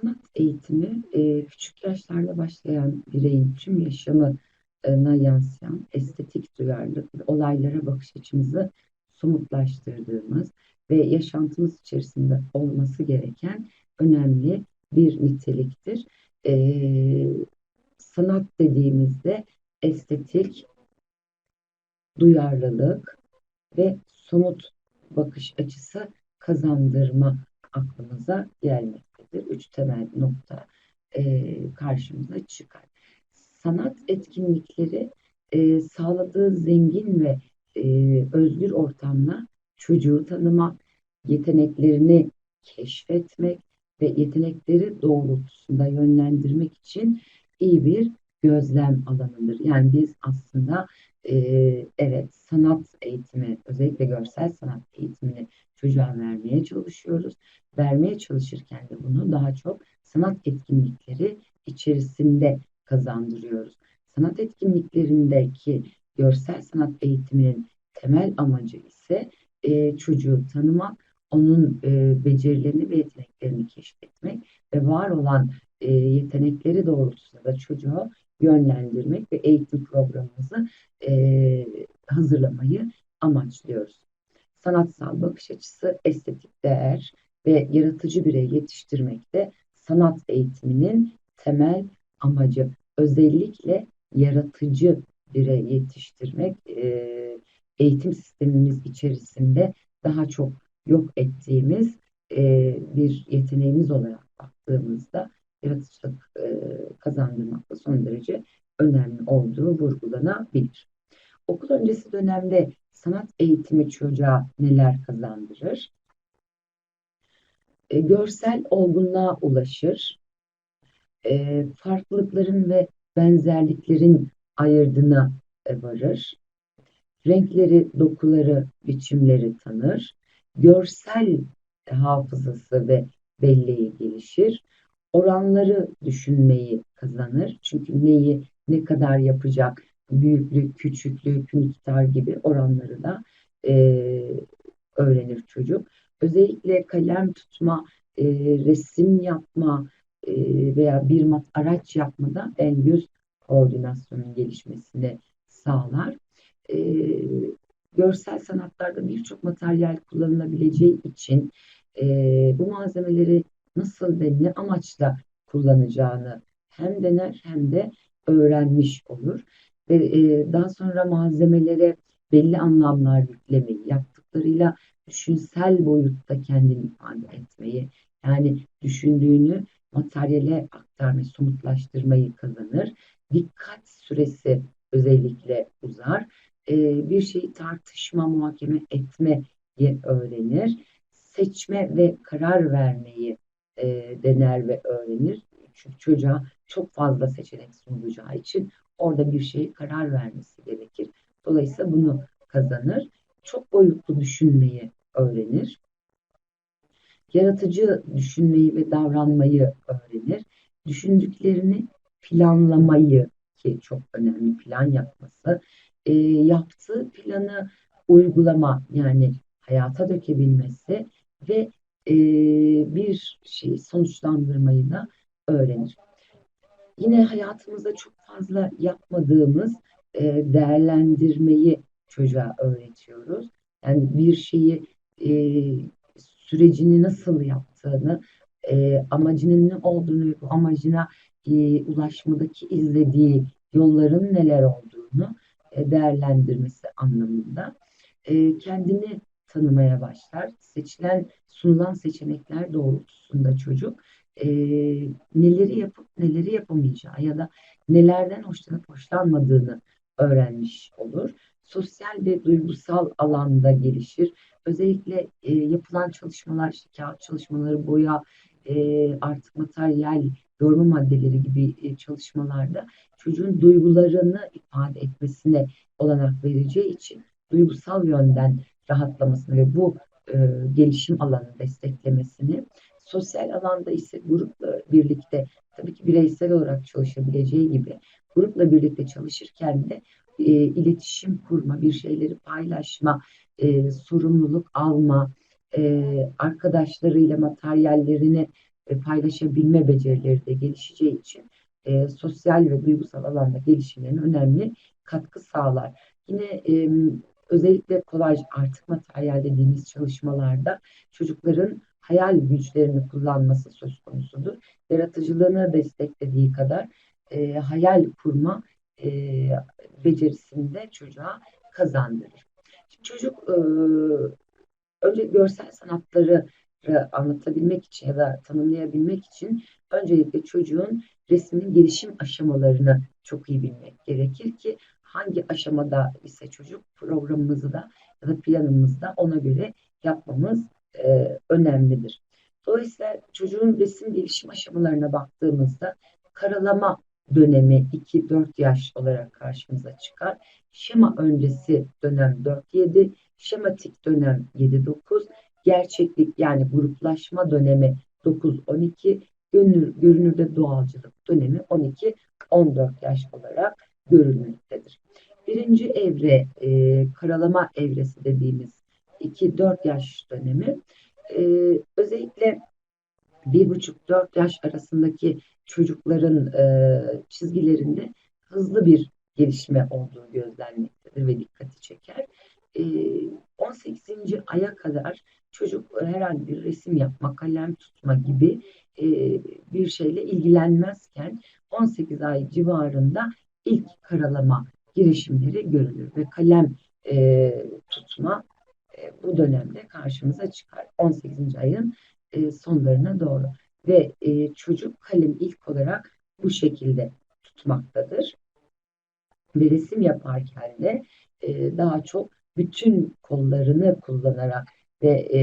sanat eğitimi e, küçük yaşlarda başlayan bireyin tüm yaşamına yansıyan estetik duyarlılık olaylara bakış açımızı somutlaştırdığımız ve yaşantımız içerisinde olması gereken önemli bir niteliktir. E, sanat dediğimizde estetik, duyarlılık ve somut bakış açısı kazandırma aklımıza gelmektedir. Üç temel nokta e, karşımıza çıkar. Sanat etkinlikleri e, sağladığı zengin ve e, özgür ortamla çocuğu tanımak, yeteneklerini keşfetmek ve yetenekleri doğrultusunda yönlendirmek için iyi bir gözlem alanıdır. Yani biz aslında e, evet sanat eğitimi, özellikle görsel sanat eğitimini çocuğa vermeye çalışıyoruz. Vermeye çalışırken de bunu daha çok sanat etkinlikleri içerisinde kazandırıyoruz. Sanat etkinliklerindeki görsel sanat eğitiminin temel amacı ise e, çocuğu tanımak, onun e, becerilerini ve yeteneklerini keşfetmek ve var olan e, yetenekleri doğrultusunda da çocuğu yönlendirmek ve eğitim programımızı e, hazırlamayı amaçlıyoruz. Sanatsal bakış açısı, estetik değer ve yaratıcı birey yetiştirmekte sanat eğitiminin temel amacı. Özellikle yaratıcı birey yetiştirmek e, eğitim sistemimiz içerisinde daha çok yok ettiğimiz e, bir yeteneğimiz olarak baktığımızda yaratıcılık e, kazandırmakta son derece önemli olduğu vurgulanabilir. Okul öncesi dönemde sanat eğitimi çocuğa neler kazandırır? E, görsel olgunluğa ulaşır. E, farklılıkların ve benzerliklerin ayırdına e, varır. Renkleri, dokuları, biçimleri tanır. Görsel hafızası ve belleği gelişir oranları düşünmeyi kazanır. Çünkü neyi ne kadar yapacak, büyüklük, küçüklük, miktar gibi oranları da e, öğrenir çocuk. Özellikle kalem tutma, e, resim yapma e, veya bir araç yapmada el yüz koordinasyonun gelişmesini sağlar. E, görsel sanatlarda birçok materyal kullanılabileceği için e, bu malzemeleri nasıl ve ne amaçla kullanacağını hem dener hem de öğrenmiş olur. Ve e, daha sonra malzemelere belli anlamlar yüklemeyi, yaptıklarıyla düşünsel boyutta kendini ifade etmeyi, yani düşündüğünü materyale aktarmayı, somutlaştırmayı kazanır. Dikkat süresi özellikle uzar. E, bir şeyi tartışma, muhakeme etmeyi öğrenir. Seçme ve karar vermeyi e, dener ve öğrenir. Çünkü çocuğa çok fazla seçenek sunulacağı için orada bir şeyi karar vermesi gerekir. Dolayısıyla bunu kazanır. Çok boyutlu düşünmeyi öğrenir. Yaratıcı düşünmeyi ve davranmayı öğrenir. Düşündüklerini planlamayı ki çok önemli plan yapması. E, yaptığı planı uygulama yani hayata dökebilmesi ve e, bir şeyi sonuçlandırmayı da öğrenir. Yine hayatımızda çok fazla yapmadığımız e, değerlendirmeyi çocuğa öğretiyoruz. Yani bir şeyi e, sürecini nasıl yaptığını, e, amacının ne olduğunu, bu amacına e, ulaşmadaki izlediği yolların neler olduğunu e, değerlendirmesi anlamında. E, kendini tanımaya başlar. Seçilen, sunulan seçenekler doğrultusunda çocuk e, neleri yapıp neleri yapamayacağı ya da nelerden hoşlanıp hoşlanmadığını öğrenmiş olur. Sosyal ve duygusal alanda gelişir. Özellikle e, yapılan çalışmalar, işte kağıt çalışmaları, boya, e, artık materyal, yorma maddeleri gibi e, çalışmalarda çocuğun duygularını ifade etmesine olanak vereceği için duygusal yönden rahatlamasını ve bu e, gelişim alanını desteklemesini, sosyal alanda ise grupla birlikte tabii ki bireysel olarak çalışabileceği gibi grupla birlikte çalışırken de e, iletişim kurma, bir şeyleri paylaşma, e, sorumluluk alma, e, arkadaşlarıyla materyallerini ve paylaşabilme becerileri de gelişeceği için e, sosyal ve duygusal alanda gelişimlerine önemli katkı sağlar. Yine e, özellikle kolaj artık materyal dediğimiz çalışmalarda çocukların hayal güçlerini kullanması söz konusudur. Yaratıcılığını desteklediği kadar e, hayal kurma e, becerisini de çocuğa kazandırır. Şimdi çocuk e, önce görsel sanatları anlatabilmek için ya da tanımlayabilmek için öncelikle çocuğun resmin gelişim aşamalarını çok iyi bilmek gerekir ki hangi aşamada ise çocuk programımızı da ya da planımızda ona göre yapmamız e, önemlidir. Dolayısıyla çocuğun resim gelişim aşamalarına baktığımızda karalama dönemi 2-4 yaş olarak karşımıza çıkar. Şema öncesi dönem 4-7, şematik dönem 7-9, gerçeklik yani gruplaşma dönemi 9-12, görünür, görünürde doğalcılık dönemi 12-14 yaş olarak görülmektedir. Birinci evre e, karalama evresi dediğimiz 2-4 yaş dönemi e, özellikle 1,5-4 yaş arasındaki çocukların e, çizgilerinde hızlı bir gelişme olduğu gözlenmektedir ve dikkati çeker. E, 18. aya kadar çocuk herhangi bir resim yapma, kalem tutma gibi e, bir şeyle ilgilenmezken 18 ay civarında ilk karalama girişimleri görülür ve kalem e, tutma e, bu dönemde karşımıza çıkar 18. ayın e, sonlarına doğru ve e, çocuk kalem ilk olarak bu şekilde tutmaktadır ve resim yaparken de e, daha çok bütün kollarını kullanarak ve e,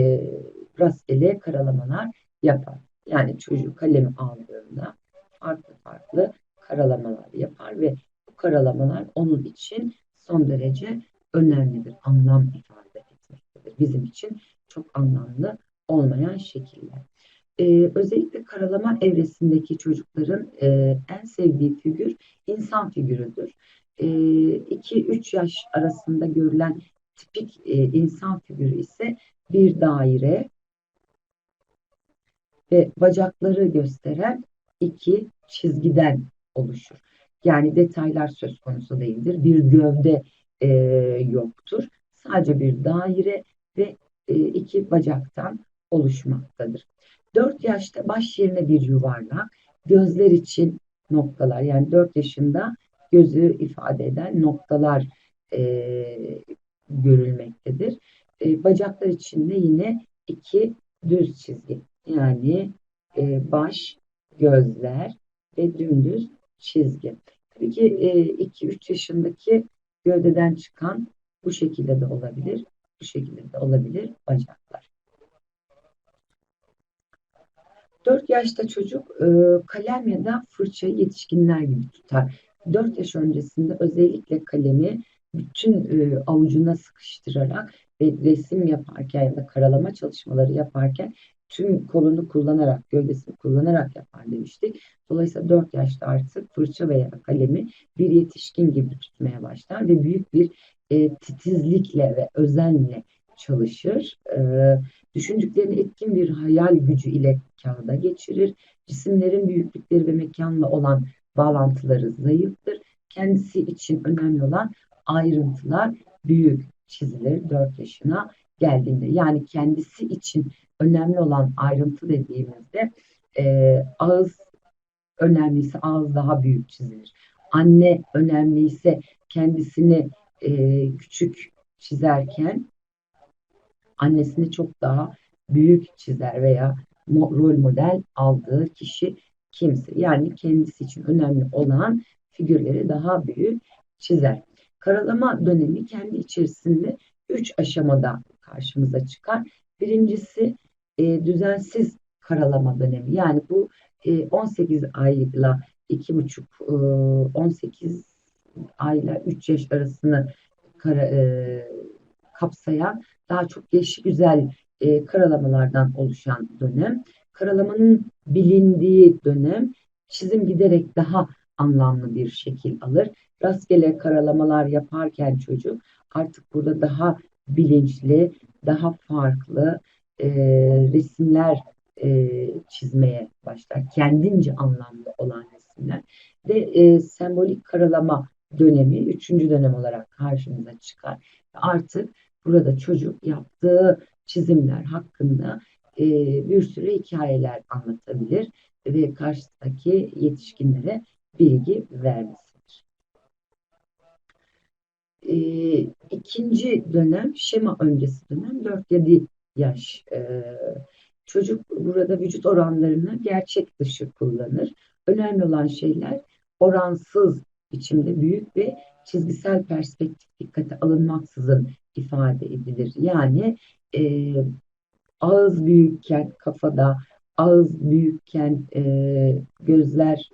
rastgele karalamalar yapar. Yani çocuk kalemi aldığında farklı farklı karalamalar yapar ve bu karalamalar onun için son derece önemlidir. Anlam ifade etmektedir. Bizim için çok anlamlı olmayan şekiller. Ee, özellikle karalama evresindeki çocukların e, en sevdiği figür insan figürüdür. 2-3 e, yaş arasında görülen tipik e, insan figürü ise bir daire ve bacakları gösteren iki çizgiden oluşur. Yani detaylar söz konusu değildir. Bir gövde e, yoktur. Sadece bir daire ve e, iki bacaktan oluşmaktadır. 4 yaşta baş yerine bir yuvarlak, gözler için noktalar yani 4 yaşında gözü ifade eden noktalar e, görülmektedir. E, bacaklar için de yine iki düz çizgi yani e, baş, gözler ve dümdüz çizgi. Tabii ki 2-3 e, yaşındaki gövdeden çıkan bu şekilde de olabilir. Bu şekilde de olabilir bacaklar. 4 yaşta çocuk e, kalem ya da fırçayı yetişkinler gibi tutar. 4 yaş öncesinde özellikle kalemi bütün e, avucuna sıkıştırarak ve resim yaparken ya da karalama çalışmaları yaparken tüm kolunu kullanarak, gövdesini kullanarak yapar demiştik. Dolayısıyla 4 yaşta artık fırça veya kalemi bir yetişkin gibi tutmaya başlar ve büyük bir e, titizlikle ve özenle çalışır. E, düşündüklerini etkin bir hayal gücü ile kağıda geçirir. Cisimlerin büyüklükleri ve mekanla olan bağlantıları zayıftır. Kendisi için önemli olan ayrıntılar büyük çizilir 4 yaşına geldiğinde. Yani kendisi için önemli olan ayrıntı dediğimizde e, ağız önemliyse ağız daha büyük çizilir. Anne önemliyse kendisini e, küçük çizerken annesini çok daha büyük çizer veya rol model aldığı kişi kimse. Yani kendisi için önemli olan figürleri daha büyük çizer. Karalama dönemi kendi içerisinde üç aşamada karşımıza çıkar. Birincisi e, düzensiz karalama dönemi. Yani bu e, 18 ayla 2,5 e, 18 ayla 3 yaş arasını kara, e, kapsayan daha çok gelişi güzel e, karalamalardan oluşan dönem. Karalamanın bilindiği dönem çizim giderek daha anlamlı bir şekil alır. Rastgele karalamalar yaparken çocuk artık burada daha bilinçli, daha farklı e, resimler e, çizmeye başlar. Kendince anlamlı olan resimler ve e, sembolik karalama dönemi üçüncü dönem olarak karşımıza çıkar. Artık burada çocuk yaptığı çizimler hakkında e, bir sürü hikayeler anlatabilir ve karşıdaki yetişkinlere bilgi vermesidir. E, ikinci dönem şema öncesi dönem 4-7 yaş. E, çocuk burada vücut oranlarını gerçek dışı kullanır. Önemli olan şeyler oransız biçimde büyük ve çizgisel perspektif dikkate alınmaksızın ifade edilir. Yani e, ağız büyükken kafada, ağız büyükken e, gözler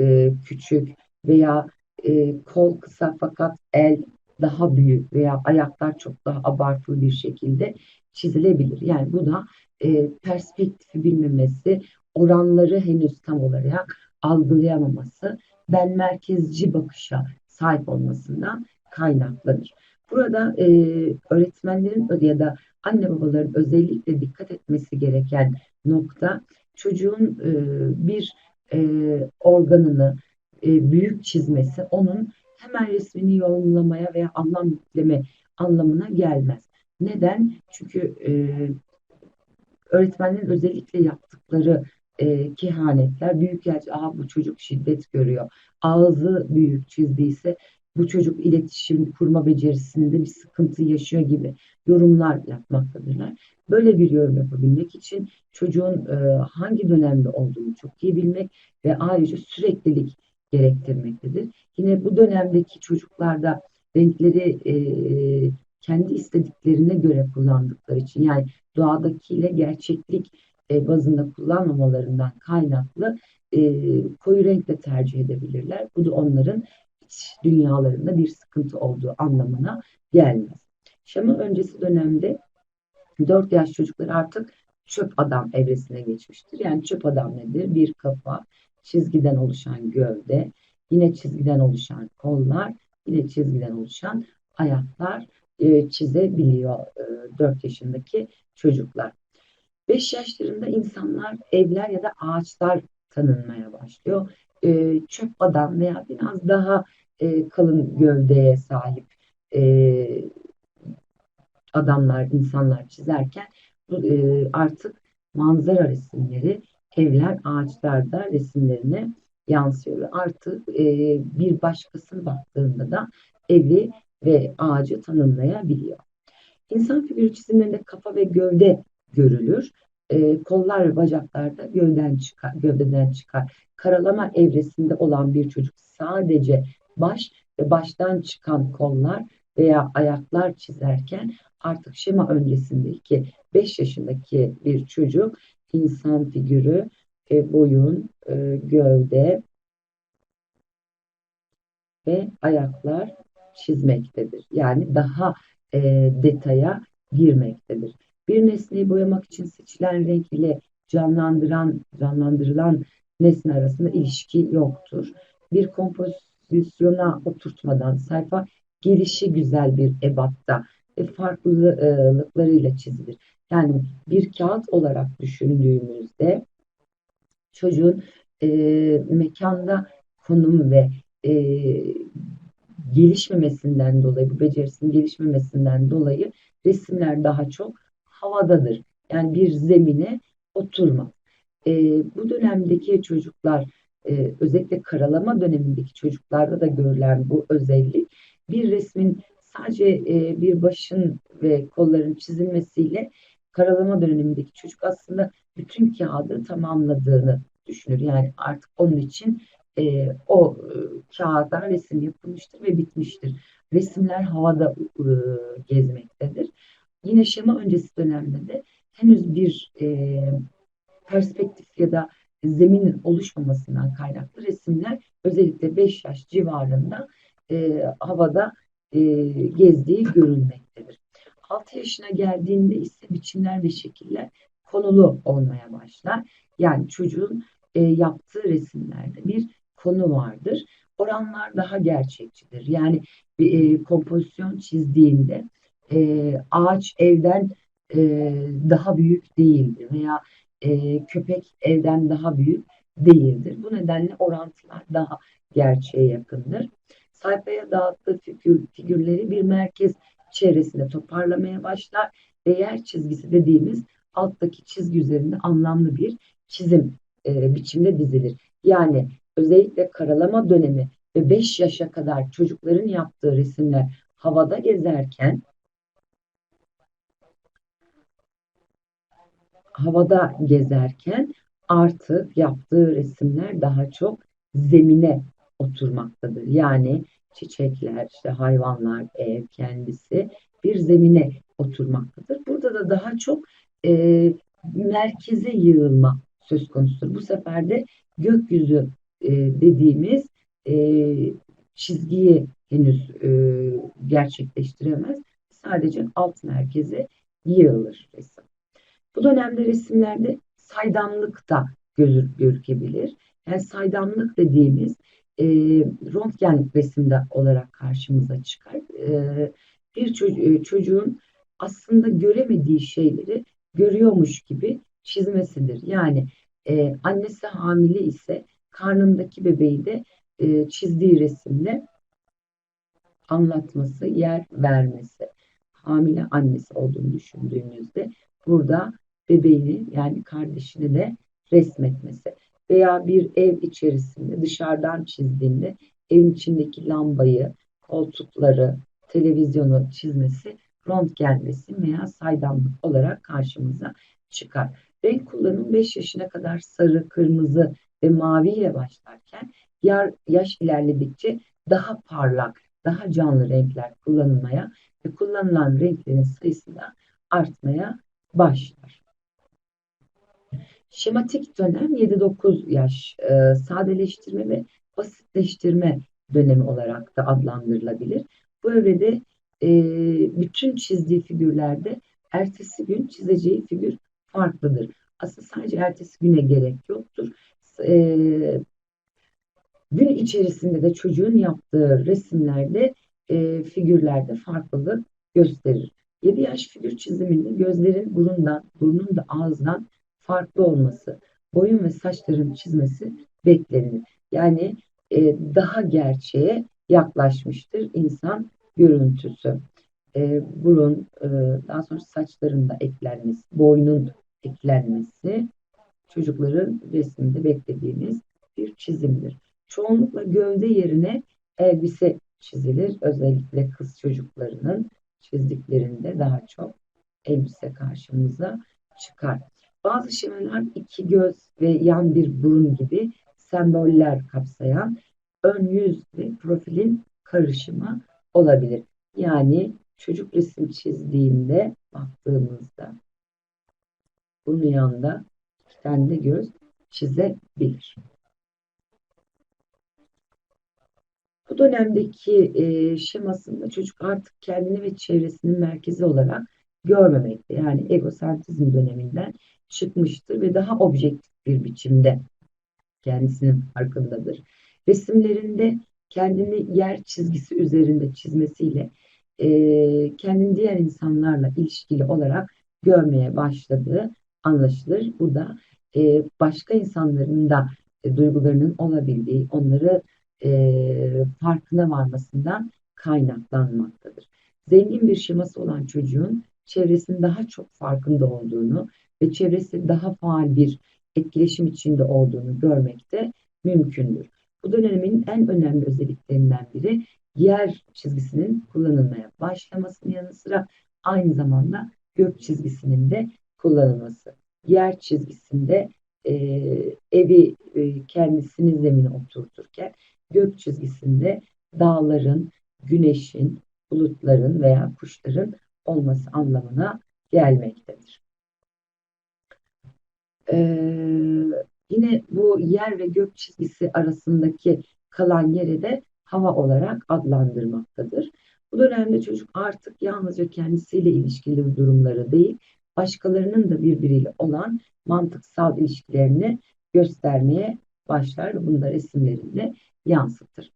e, küçük veya e, kol kısa fakat el daha büyük veya ayaklar çok daha abartılı bir şekilde çizilebilir. Yani bu da e, perspektifi bilmemesi, oranları henüz tam olarak algılayamaması, ben merkezci bakışa sahip olmasından kaynaklanır. Burada e, öğretmenlerin ya da anne babaların özellikle dikkat etmesi gereken nokta çocuğun e, bir e, organını e, büyük çizmesi onun hemen resmini yorumlamaya veya anlam yükleme anlamına gelmez. Neden? Çünkü e, öğretmenlerin özellikle yaptıkları e, kehanetler büyük yer, aha bu çocuk şiddet görüyor. Ağzı büyük çizdiyse bu çocuk iletişim kurma becerisinde bir sıkıntı yaşıyor gibi yorumlar yapmaktadırlar. Böyle bir yorum yapabilmek için çocuğun e, hangi dönemde olduğunu çok iyi bilmek ve ayrıca süreklilik gerektirmektedir. Yine bu dönemdeki çocuklarda renkleri e, kendi istediklerine göre kullandıkları için yani doğadakiyle gerçeklik e, bazında kullanmamalarından kaynaklı e, koyu renkle tercih edebilirler. Bu da onların iç dünyalarında bir sıkıntı olduğu anlamına gelmez. Şama öncesi dönemde 4 yaş çocuklar artık çöp adam evresine geçmiştir. Yani çöp adam nedir? Bir kafa, çizgiden oluşan gövde, yine çizgiden oluşan kollar, yine çizgiden oluşan ayaklar e, çizebiliyor e, 4 yaşındaki çocuklar. 5 yaşlarında insanlar evler ya da ağaçlar tanınmaya başlıyor. E, çöp adam veya biraz daha e, kalın gövdeye sahip e, adamlar, insanlar çizerken e, artık manzara resimleri evler, ağaçlarda resimlerine yansıyor. Artık e, bir başkasının baktığında da evi ve ağacı tanımlayabiliyor. İnsan figürü çizimlerinde kafa ve gövde görülür. E, kollar ve bacaklar da gövden çıkar, gövdeden çıkar. Karalama evresinde olan bir çocuk sadece baş ve baştan çıkan kollar veya ayaklar çizerken artık şema öncesindeki 5 yaşındaki bir çocuk insan figürü, e, boyun, e, gövde ve ayaklar çizmektedir. Yani daha e, detaya girmektedir. Bir nesneyi boyamak için seçilen renk ile canlandıran, canlandırılan nesne arasında ilişki yoktur. Bir kompozisyona oturtmadan sayfa gelişi güzel bir ebatta ve farklılıklarıyla çizilir. Yani bir kağıt olarak düşündüğümüzde çocuğun e, mekanda konum ve e, gelişmemesinden dolayı, bu becerisinin gelişmemesinden dolayı resimler daha çok havadadır. Yani bir zemine oturma. E, bu dönemdeki çocuklar, e, özellikle karalama dönemindeki çocuklarda da görülen bu özellik, bir resmin sadece e, bir başın ve kolların çizilmesiyle karalama dönemindeki çocuk aslında bütün kağıdı tamamladığını düşünür. Yani artık onun için e, o e, kağıda resim yapılmıştır ve bitmiştir. Resimler havada e, gezmektedir. Yine şema öncesi dönemde de henüz bir e, perspektif ya da zemin oluşmamasından kaynaklı resimler özellikle 5 yaş civarında e, havada e, gezdiği görülmektedir. 6 yaşına geldiğinde ise biçimler ve şekiller konulu olmaya başlar. Yani çocuğun e, yaptığı resimlerde bir konu vardır. Oranlar daha gerçekçidir. Yani bir e, kompozisyon çizdiğinde e, ağaç evden e, daha büyük değildir veya e, köpek evden daha büyük değildir. Bu nedenle orantılar daha gerçeğe yakındır. Sayfaya dağıttığı figür, figürleri bir merkez çevresinde toparlamaya başlar ve yer çizgisi dediğimiz alttaki çizgi üzerinde anlamlı bir çizim e, biçimde dizilir. Yani özellikle karalama dönemi ve 5 yaşa kadar çocukların yaptığı resimler havada gezerken havada gezerken artık yaptığı resimler daha çok zemine oturmaktadır. Yani çiçekler, işte hayvanlar, ev kendisi bir zemine oturmaktadır. Burada da daha çok e, merkeze yığılma söz konusudur. Bu sefer de gökyüzü e, dediğimiz e, çizgiyi henüz e, gerçekleştiremez. Sadece alt merkeze yığılır resim. Bu dönemde resimlerde saydamlık da gözü görükebilir. Yani saydamlık dediğimiz e, röntgen resimde olarak karşımıza çıkar. E, bir çocuğu, çocuğun aslında göremediği şeyleri görüyormuş gibi çizmesidir. Yani e, annesi hamile ise karnındaki bebeği de e, çizdiği resimle anlatması, yer vermesi. Hamile annesi olduğunu düşündüğümüzde burada bebeğini yani kardeşini de resmetmesi veya bir ev içerisinde dışarıdan çizdiğinde evin içindeki lambayı, koltukları, televizyonu çizmesi röntgen resim veya saydamlık olarak karşımıza çıkar. Renk kullanımı 5 yaşına kadar sarı, kırmızı ve mavi ile başlarken yaş ilerledikçe daha parlak, daha canlı renkler kullanılmaya ve kullanılan renklerin sayısı da artmaya başlar. Şematik dönem 7-9 yaş e, sadeleştirme ve basitleştirme dönemi olarak da adlandırılabilir. Bu evrede e, bütün çizdiği figürlerde ertesi gün çizeceği figür farklıdır. Aslında sadece ertesi güne gerek yoktur. E, gün içerisinde de çocuğun yaptığı resimlerde, e, figürlerde farklılık gösterir. 7 yaş figür çiziminde gözlerin burundan, burnun da ağızdan farklı olması, boyun ve saçların çizmesi beklenir. Yani e, daha gerçeğe yaklaşmıştır insan görüntüsü. E, burun, e, daha sonra saçların da eklenmesi, boynun eklenmesi çocukların resminde beklediğimiz bir çizimdir. Çoğunlukla gövde yerine elbise çizilir. Özellikle kız çocuklarının çizdiklerinde daha çok elbise karşımıza çıkar. Bazı şemalar iki göz ve yan bir burun gibi semboller kapsayan ön yüz ve profilin karışımı olabilir. Yani çocuk resim çizdiğinde baktığımızda bunun yanında iki tane de göz çizebilir. Bu dönemdeki e, şemasında çocuk artık kendini ve çevresinin merkezi olarak görmemekte. Yani egosentrizm döneminden çıkmıştır ve daha objektif bir biçimde kendisinin farkındadır. Resimlerinde kendini yer çizgisi üzerinde çizmesiyle e, kendini diğer insanlarla ilişkili olarak görmeye başladığı anlaşılır. Bu da e, başka insanların da e, duygularının olabildiği, onları e, farkına varmasından kaynaklanmaktadır. Zengin bir şeması olan çocuğun çevresinin daha çok farkında olduğunu ve çevresi daha faal bir etkileşim içinde olduğunu görmek de mümkündür. Bu dönemin en önemli özelliklerinden biri yer çizgisinin kullanılmaya başlamasının yanı sıra aynı zamanda gök çizgisinin de kullanılması. Yer çizgisinde e, evi e, kendisini zemine oturturken gök çizgisinde dağların, güneşin, bulutların veya kuşların olması anlamına gelmektedir. Ee, yine bu yer ve gök çizgisi arasındaki kalan yere de hava olarak adlandırmaktadır. Bu dönemde çocuk artık yalnızca kendisiyle ilişkili durumları değil, başkalarının da birbiriyle olan mantıksal ilişkilerini göstermeye başlar ve bunu da resimlerinde yansıtır.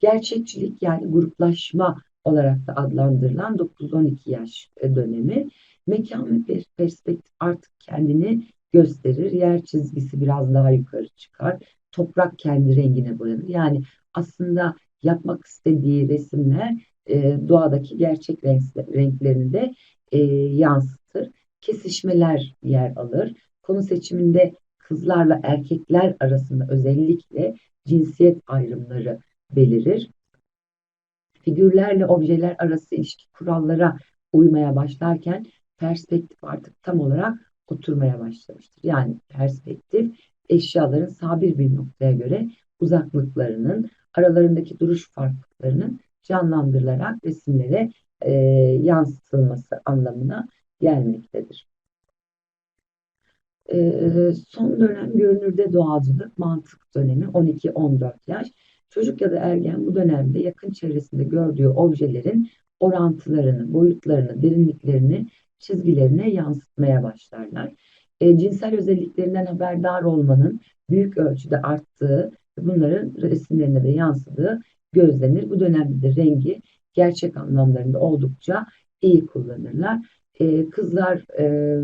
Gerçekçilik yani gruplaşma olarak da adlandırılan 9-12 yaş dönemi mekan ve perspektif artık kendini gösterir. Yer çizgisi biraz daha yukarı çıkar. Toprak kendi rengine boyanır. Yani aslında yapmak istediği resimler e, doğadaki gerçek renk, renklerini de e, yansıtır. Kesişmeler yer alır. Konu seçiminde kızlarla erkekler arasında özellikle cinsiyet ayrımları belirir. Figürlerle objeler arası ilişki kurallara uymaya başlarken perspektif artık tam olarak oturmaya başlamıştır. Yani perspektif eşyaların sabir bir noktaya göre uzaklıklarının, aralarındaki duruş farklılıklarının canlandırılarak resimlere e, yansıtılması anlamına gelmektedir. E, son dönem görünürde doğalcılık, mantık dönemi 12-14 yaş. Çocuk ya da ergen bu dönemde yakın çevresinde gördüğü objelerin orantılarını, boyutlarını, derinliklerini çizgilerine yansıtmaya başlarlar. E, cinsel özelliklerinden haberdar olmanın büyük ölçüde arttığı, bunların resimlerine de yansıdığı gözlenir. Bu dönemde de rengi gerçek anlamlarında oldukça iyi kullanırlar. E, kızlar e,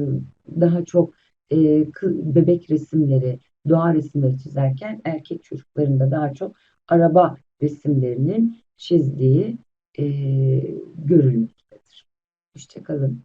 daha çok e, bebek resimleri, doğa resimleri çizerken erkek çocuklarında daha çok araba resimlerinin çizdiği e, görülmektedir. Hoşçakalın.